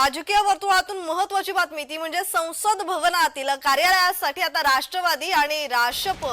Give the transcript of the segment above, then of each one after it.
राजकीय वर्तुळातून महत्वाची बातमी ती म्हणजे संसद भवनातील कार्यालयासाठी आता राष्ट्रवादी आणि राशप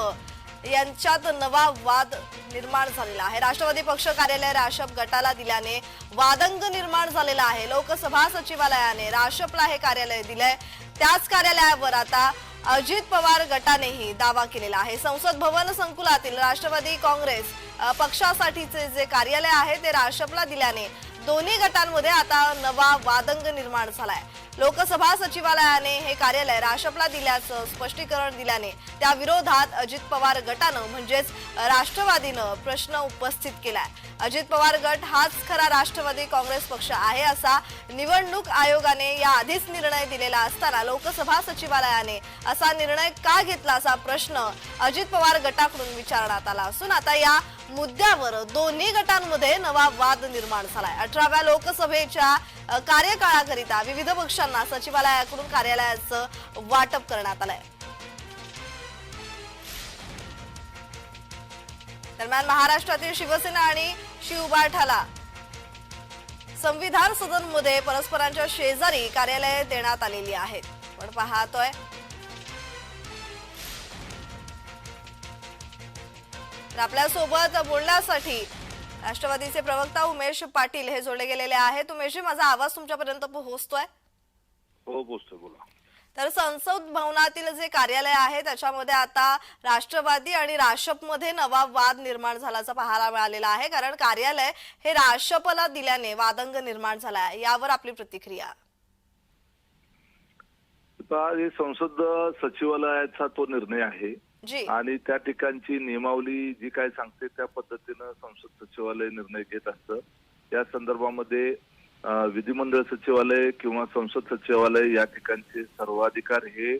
यांच्यात नवा वाद निर्माण झालेला आहे. राष्ट्रवादी पक्ष कार्यालय राशप गटाला दिल्याने वादंग निर्माण झालेला आहे. लोकसभा सचिवालयाने राशपला हे कार्यालय दिलंय. त्याच कार्यालयावर आता अजित पवार गटानेही दावा केलेला आहे. संसद भवन संकुलातील राष्ट्रवादी काँग्रेस पक्षासाठीचे जे कार्यालय आहे ते राशपला दिल्याने दोन्ही गटांमध्ये आता नवा वादंग निर्माण झालाय. लोकसभा सचिवालयाने हे कार्यालय राशपला दिल्याचं स्पष्टीकरण दिल्याने त्या विरोधात अजित पवार गटानं म्हणजेच राष्ट्रवादीनं प्रश्न उपस्थित केलाय. अजित पवार गट हाच खरा राष्ट्रवादी काँग्रेस पक्ष आहे असा निवडणूक आयोगाने या आधीच निर्णय दिलेला असताना लोकसभा सचिवालयाने असा निर्णय का घेतला असा प्रश्न अजित पवार गटाकडून विचारण्यात आला असून आता या मुद्द्यावर दोन्ही गटांमध्ये नवा वाद निर्माण झालाय. अठराव्या लोकसभेच्या कार्यकाळाकरिता विविध पक्षांना सचिवालयाकडून कार्यालयाचं वाटप करण्यात आलंय. दरम्यान महाराष्ट्रातील शिवसेना आणि शिवबाठाला संविधान सदनमध्ये परस्परांच्या शेजारी कार्यालये देण्यात आलेली आहेत. पण पाहतोय तर आपल्यासोबत बोलण्यासाठी राष्ट्रवादीचे प्रवक्ता उमेश पाटील हे जोडले गेलेले आहेत. उमेशजी माझा आवाज तुमच्यापर्यंत पोहोचतोय? हो बोला. तर संसद भवनातील जे कार्यालय आहे त्याच्यामध्ये आता राष्ट्रवादी आणि राशपमध्ये नवा वाद निर्माण झाल्याचं पाहायला मिळालेला आहे. कारण कार्यालय हे राशपला दिल्याने वादंग निर्माण झाला आहे. यावर आपली प्रतिक्रिया. संसद सचिवालयाचा तो निर्णय आहे. जी. आणि त्या ठिकाणची नियमावली जी काय सांगते त्या पद्धतीनं संसद सचिवालय निर्णय घेत असतं. या संदर्भामध्ये विधिमंडळ सचिवालय किंवा संसद सचिवालय या ठिकाणचे सर्वाधिकार हे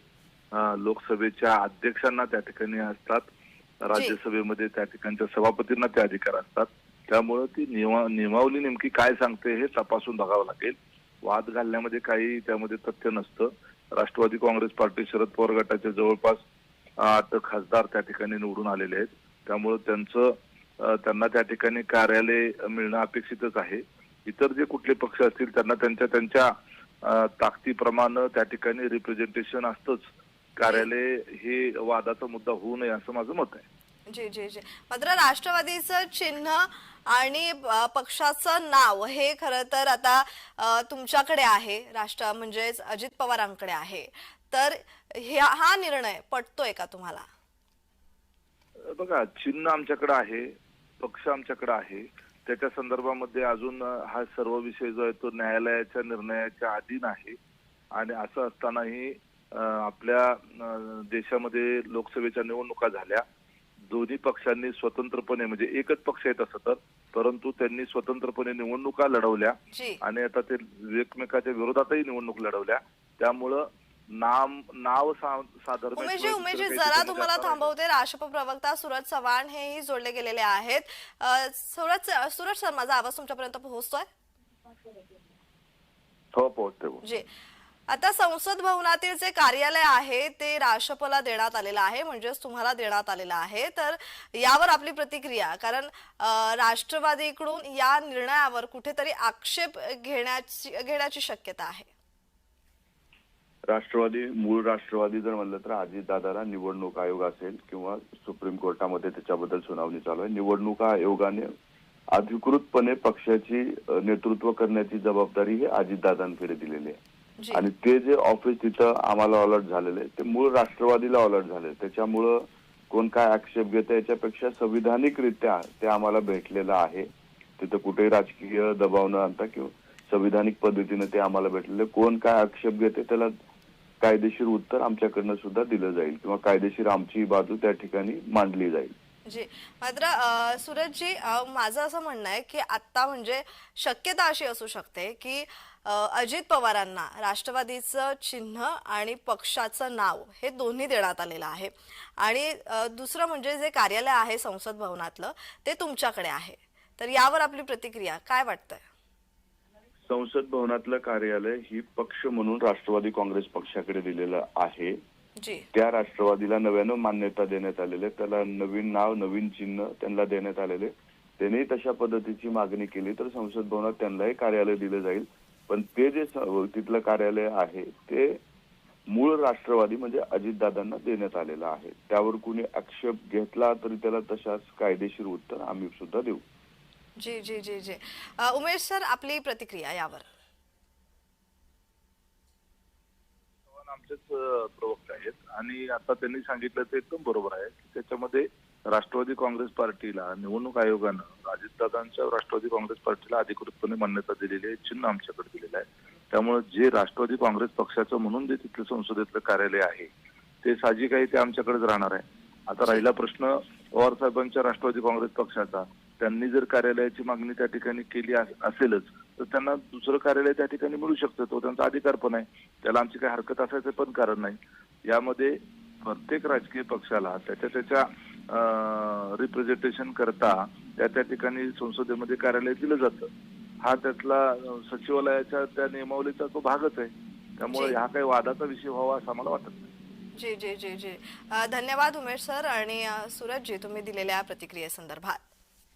लोकसभेच्या अध्यक्षांना त्या ठिकाणी असतात. राज्यसभेमध्ये त्या ठिकाणच्या सभापतींना ते अधिकार असतात. त्यामुळं ती नियमा नियमावली नेमकी काय सांगते हे तपासून बघावं लागेल. वाद घालण्यामध्ये काही त्यामध्ये तथ्य नसतं. राष्ट्रवादी काँग्रेस पार्टी शरद पवार गटाच्या जवळपास आठ खासदार त्या ठिकाणी निवडून आलेले आहेत. त्यामुळं त्यांचं त्यांना त्या ठिकाणी कार्यालय मिळणं अपेक्षितच आहे. इतर जे कुठले पक्ष असतील त्यांना त्यांच्या त्यांच्या ताकदीप्रमाणे त्या ठिकाणी रिप्रेझेंटेशन असतंच. कार्यालय हे वादाचा मुद्दा होऊ नये असं माझं मत आहे. जी जी जी. मात्र राष्ट्रवादीचं चिन्ह आणि पक्षाचं नाव हे खरं तर आता तुमच्याकडे आहे. राष्ट्र म्हणजेच अजित पवारांकडे आहे. तर ह्या- हा निर्णय पटतोय का तुम्हाला? बघा चिन्ह आमच्याकडे आहे पक्ष आमच्याकडे आहे. त्याच्या संदर्भामध्ये अजून हा सर्व विषय जो आहे तो न्यायालयाच्या निर्णयाच्या अधीन आहे आणि असं असतानाही आपल्या देशामध्ये लोकसभेच्या निवडणुका झाल्या. दोन्ही पक्षांनी स्वतंत्रपणे म्हणजे एकच पक्ष आहे तसं तर परंतु त्यांनी स्वतंत्रपणे निवडणुका लढवल्या. आणि आता ते एकमेकाच्या विरोधातही निवडणूक लढवल्या. त्यामुळं नाम नाव सादर उमेशजी उमेशजी जरा तुम्हाला थांबवते. राष्ट्रप प्रवक्ता सूरज चव्हाण हेही जोडले गेलेले आहेत. सूरज सूरज सर माझा आवाज तुमच्यापर्यंत पोहोचतोय? हो पोहोचते. जी. आता संसद भवनातील जे कार्यालय आहे ते राष्ट्रपला देण्यात आलेलं आहे. म्हणजेच तुम्हाला देण्यात आलेलं आहे. तर यावर आपली प्रतिक्रिया कारण राष्ट्रवादीकडून या निर्णयावर कुठेतरी आक्षेप घेण्याची घेण्याची शक्यता आहे. राष्ट्रवादी मूळ राष्ट्रवादी जर म्हणलं तर अजितदादाला निवडणूक आयोग असेल किंवा सुप्रीम कोर्टामध्ये त्याच्याबद्दल सुनावणी चालू आहे. निवडणूक आयोगाने अधिकृतपणे पक्षाची नेतृत्व करण्याची जबाबदारी ही अजितदादांकडे दिलेली आहे. आणि ते जे ऑफिस तिथं आम्हाला अलर्ट झालेलं आहे ते मूळ राष्ट्रवादीला अलर्ट झाले त्याच्यामुळं कोण काय आक्षेप घेतं याच्यापेक्षा संविधानिकरित्या ते आम्हाला भेटलेलं आहे. तिथं कुठेही राजकीय दबाव न आणता किंवा संविधानिक पद्धतीने ते आम्हाला भेटलेले. कोण काय आक्षेप घेते त्याला कायदेशीर उत्तर आमच्याकडनं सुद्धा दिलं जाईल किंवा कायदेशीर आमची बाजू त्या ठिकाणी मांडली जाईल. जी. मात्र सूरजजी माझं असं म्हणणं आहे की आता म्हणजे शक्यता अशी असू शकते की अजित पवारांना राष्ट्रवादीचं चिन्ह आणि पक्षाचं नाव हे दोन्ही देण्यात आलेलं आहे. आणि दुसरं म्हणजे जे कार्यालय आहे संसद भवनातलं ते तुमच्याकडे आहे. तर यावर आपली प्रतिक्रिया काय वाटतंय? संसद भवनातलं कार्यालय ही पक्ष म्हणून राष्ट्रवादी काँग्रेस पक्षाकडे दिलेलं आहे. त्या राष्ट्रवादीला नव्यानं मान्यता देण्यात आलेली. त्याला नवीन नाव नवीन चिन्ह त्यांना देण्यात आलेले त्यांनी तशा पद्धतीची मागणी केली तर संसद भवनात त्यांनाही कार्यालय दिलं जाईल. पण ते जे तिथलं कार्यालय आहे ते मूळ राष्ट्रवादी म्हणजे अजितदादांना देण्यात आलेलं आहे. त्यावर कुणी आक्षेप घेतला तरी त्याला तशाच कायदेशीर उत्तर आम्ही सुद्धा देऊ. जी जी जी जी. अ, उमेश सर आपली प्रतिक्रिया यावर. चव्हाण आमचेच अ, प्रवक्ते आहेत. आणि आता त्यांनी सांगितलं ते एकदम बरोबर आहे की त्याच्यामध्ये राष्ट्रवादी काँग्रेस पार्टीला निवडणूक आयोगानं अजितदादांच्या राष्ट्रवादी काँग्रेस पार्टीला अधिकृतपणे मान्यता दिलेली आहे चिन्ह आमच्याकडे दिलेलं आहे. त्यामुळे जे राष्ट्रवादी काँग्रेस पक्षाचं म्हणून जे तिथलं संसदेतलं कार्यालय आहे ते साहजिक आहे ते आमच्याकडेच राहणार आहे. आता राहिला प्रश्न पवार साहेबांच्या राष्ट्रवादी काँग्रेस पक्षाचा. त्यांनी जर कार्यालयाची मागणी त्या ठिकाणी केली अस- असेलच तर त्यांना दुसरं कार्यालय त्या ठिकाणी मिळू शकतं. तो त्यांचा अधिकार पण आहे. त्याला आमची काही हरकत असायचं पण कारण नाही. यामध्ये प्रत्येक राजकीय पक्षाला त्याच्या त्याच्या रिप्रेझेंटेशन करता त्या त्या ठिकाणी संसदेमध्ये कार्यालय दिलं जातं. हा त्यातला सचिवालयाच्या त्या नियमावलीचा तो भागच आहे. त्यामुळे. हा काही वादाचा विषय व्हावा असं आम्हाला वाटत नाही. जी जी जी जी. धन्यवाद उमेश सर आणि सूरज जी तुम्ही दिलेल्या प्रतिक्रियेसंदर्भात.